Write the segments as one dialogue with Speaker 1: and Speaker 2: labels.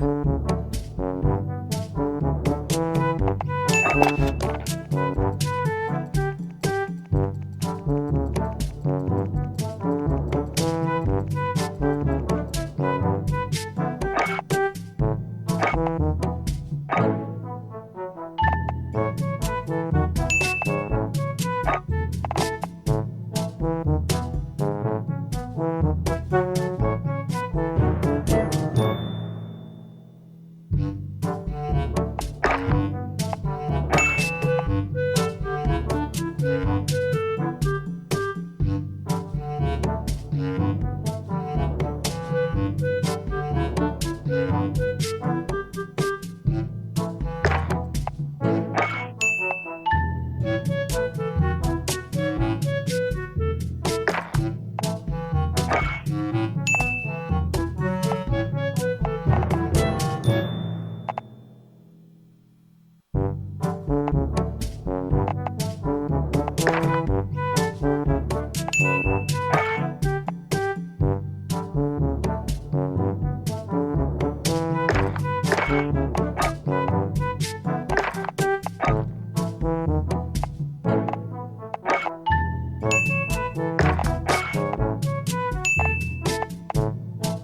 Speaker 1: Thank you.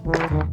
Speaker 1: Mm-hmm.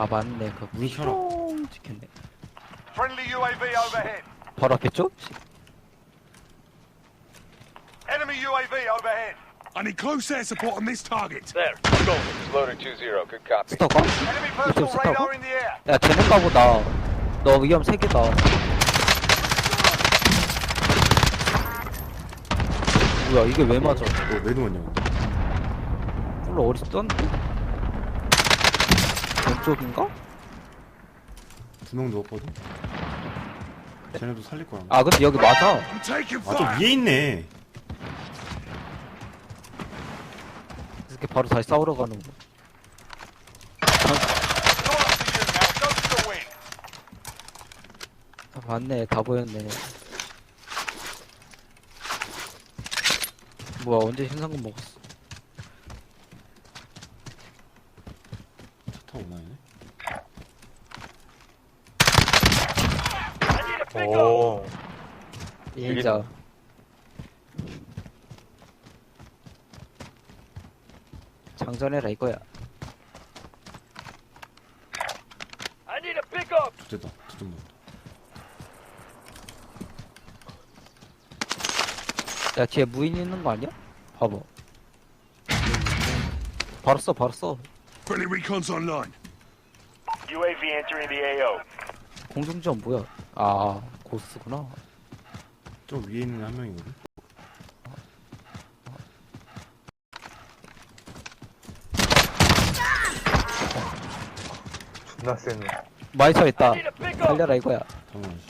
Speaker 1: 아 맞네 그. 뿅 찍혔네
Speaker 2: Friendly UAV overhead.
Speaker 1: 바로 앞에 죠?
Speaker 2: Enemy UAV overhead.
Speaker 3: I need close air support on this target.
Speaker 4: There. Go. Loader 2-0. Good copy.
Speaker 1: 스터가?
Speaker 2: Enemy personal
Speaker 1: Mr.
Speaker 2: radar in the air.
Speaker 1: 야 쟤는가 보다 너 위험 3개다 뭐야 이게 왜 맞아
Speaker 5: 너 왜 누웠냐?
Speaker 1: 몰라 어디서 떴는데? 왼쪽인가?
Speaker 5: 두 명 누웠거든? 쟤네도 살릴 거야.
Speaker 1: 아 근데 여기 맞아
Speaker 5: 아, 저
Speaker 3: fire.
Speaker 5: 위에 있네.
Speaker 1: 이렇게 바로 다시 싸우러 가는 거. 아, 맞네 다 보였네 뭐야 언제 신상금 먹었어
Speaker 5: 차 타고 오나 얘네?
Speaker 2: I need a pickup.
Speaker 1: 인자 장전해라 이거야
Speaker 2: I need a pickup.
Speaker 5: 두대다. 두대 넣었다.
Speaker 1: 야 뒤에 무인 있는 거 아니야? 봐봐 바로 써 바로 써
Speaker 3: Friendly recon's online.
Speaker 2: UAV entering the AO.
Speaker 1: 공중전 뭐야 아 고스구나
Speaker 5: 저 위에 있는 한 명이거든?
Speaker 6: 존나 세네.
Speaker 1: 서 있다. 살려라 이거야
Speaker 5: 당연하지.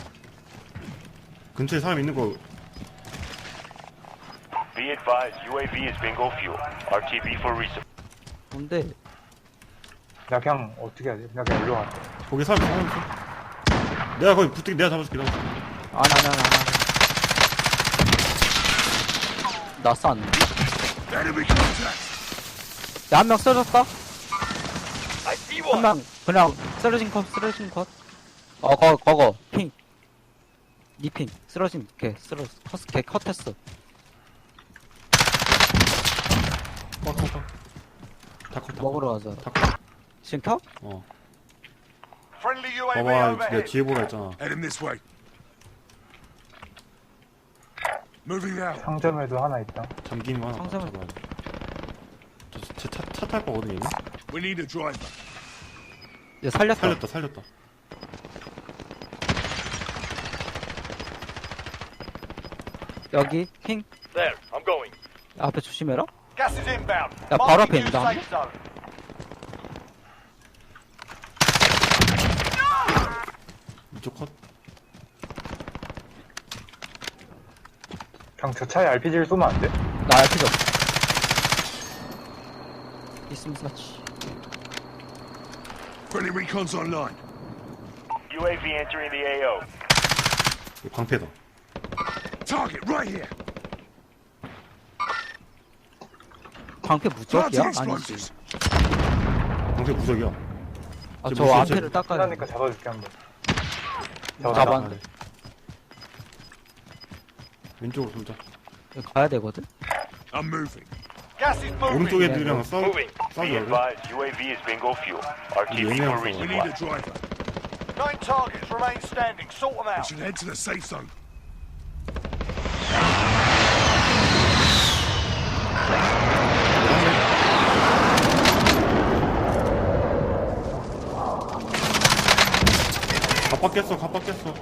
Speaker 5: 근처에 사람 있는 거
Speaker 2: Be advised, UAV is bingo fuel. RTB for resupply.
Speaker 1: 근데
Speaker 6: 나 그냥 어떻게 하지? 그냥 그냥 일로 갈게.
Speaker 5: 거기 사람 있어. 사람 있어. 내가 거기 붙게 내가 잡아줄게. 내가 잡아줄게.
Speaker 1: 아나나나나 나 쌌네
Speaker 3: Enemy contact.
Speaker 1: 야한 명 쓰러졌다 한 명 그냥 쓰러진 컷 쓰러진 컷 어 거 거 거거 핑니핑 쓰러진 걔 쓰러졌어 컷, 걔 컷했어
Speaker 5: 어, 다 컷. 다 컷.
Speaker 1: 먹으러 가자
Speaker 5: 다 컷.
Speaker 1: 지금 켜?
Speaker 5: 어. 봐봐. 내가
Speaker 2: overhead.
Speaker 5: 뒤에 보라 했잖아.
Speaker 3: This way. Moving out.
Speaker 6: 상점에도 하나 있다.
Speaker 5: 잠기는 거 하나
Speaker 1: 상점을-
Speaker 5: 잡아야 돼. 저, 제 차, 차 탈 거거든 얘는
Speaker 3: We need a driver.
Speaker 1: 이제 살렸다.
Speaker 5: 살렸다 살렸다
Speaker 1: 여기 핑
Speaker 2: There, I'm going.
Speaker 1: 앞에 조심해라.
Speaker 2: Gas is inbound.
Speaker 1: 야, 바로 앞에
Speaker 2: Marking new
Speaker 1: 있다.
Speaker 2: safe zone.
Speaker 5: 이쪽 컷
Speaker 6: 그냥 저 차에 RPG를 쏘면 안 돼?
Speaker 1: 나 알피죠. 있으면 사치.
Speaker 3: Friendly recon's online.
Speaker 2: UAV entering the AO.
Speaker 5: 이거 방패다
Speaker 3: Target right here.
Speaker 1: 방패 무적이야?
Speaker 3: Planting
Speaker 1: 아니지.
Speaker 3: explosives.
Speaker 5: 방패 무적이야
Speaker 1: 아, 저저
Speaker 5: 무슨
Speaker 1: 앞에를 닦아야
Speaker 6: 끝나니까
Speaker 1: 돼.
Speaker 6: 잡아줄게 한번.
Speaker 1: 잡았는데.
Speaker 5: 왼쪽으로 돌자
Speaker 1: 가야 되거든?
Speaker 3: I'm moving.
Speaker 2: Gas is moving.
Speaker 5: 오른쪽 애들이랑 싸우
Speaker 2: Moving.
Speaker 5: 싸우지
Speaker 2: Be
Speaker 5: 말고
Speaker 2: advised, UAV is bingo fuel.
Speaker 5: 이
Speaker 2: RTV
Speaker 5: 얘네랑
Speaker 2: for
Speaker 3: We
Speaker 5: 싸워
Speaker 3: need a
Speaker 2: resupply.
Speaker 3: driver.
Speaker 2: Nine targets remain standing. Sort them
Speaker 3: We
Speaker 2: out.
Speaker 3: should head to the safe zone.
Speaker 5: 갑박 깼어 갑박 깼어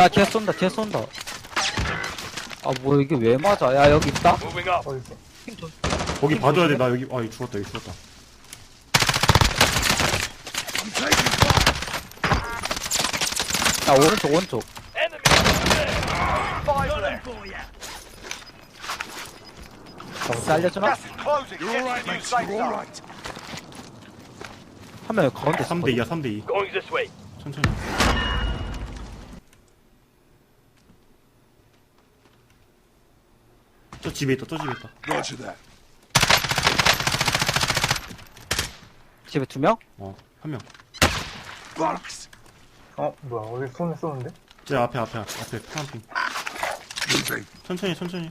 Speaker 1: 야, 뒤에 쏜다, 뒤에 쏜다. 아, 뭐 이게 왜 맞아? 야, 여기 있다?
Speaker 2: Moving up.
Speaker 6: 어딨어?
Speaker 5: 거기 봐줘야 돼 나 여기 아 여기 죽었다 여기 죽었다.
Speaker 1: 야, 오른쪽, 오른쪽.
Speaker 2: Enemy. Five left.
Speaker 1: 살려주나?
Speaker 2: Gas is closing.
Speaker 3: You're
Speaker 2: Get
Speaker 3: all
Speaker 2: to
Speaker 3: right,
Speaker 2: the new
Speaker 3: mate.
Speaker 2: safe
Speaker 3: You're all
Speaker 2: zone.
Speaker 3: right.
Speaker 1: 한명 여기 가운데 있어.
Speaker 5: 3대 2야 3대 2
Speaker 2: Going this way.
Speaker 5: 천천히 저 집에 있다 저 집에 있다
Speaker 3: Roger that.
Speaker 1: 집에 두 명?
Speaker 5: 어 한명제
Speaker 3: Bollocks.
Speaker 6: 어 뭐야 어디 손에 쏘는데?
Speaker 5: 앞에 앞에 앞에 파란핑
Speaker 3: Moving.
Speaker 5: 천천히 천천히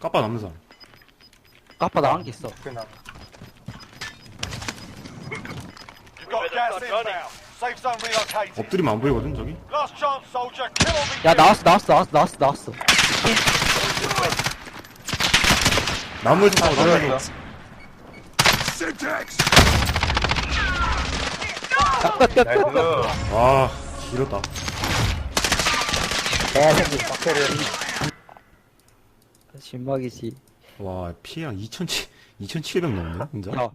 Speaker 5: 까빠 남는 사람
Speaker 1: 까빠 나간 게 있어.
Speaker 6: 그나
Speaker 2: You've got gas inbound. Safe zone relocated.
Speaker 5: 엎드리면 안 보이거든 저기
Speaker 2: Last chance, soldier. Kill or be
Speaker 1: 야. 나왔어, 나왔어, 나왔어, 나왔어, 나왔어.
Speaker 5: 나무에서 싸워 나무에서
Speaker 6: 놀랐어.
Speaker 3: Syntax.
Speaker 1: 야, 끝, 끝, 끝,
Speaker 6: 나이스.
Speaker 1: 끝.
Speaker 5: 아 길었다
Speaker 6: 개새끼 박테를
Speaker 1: 진막이지.
Speaker 5: 와 피해량 2700 2700 넘네 진짜
Speaker 1: 야,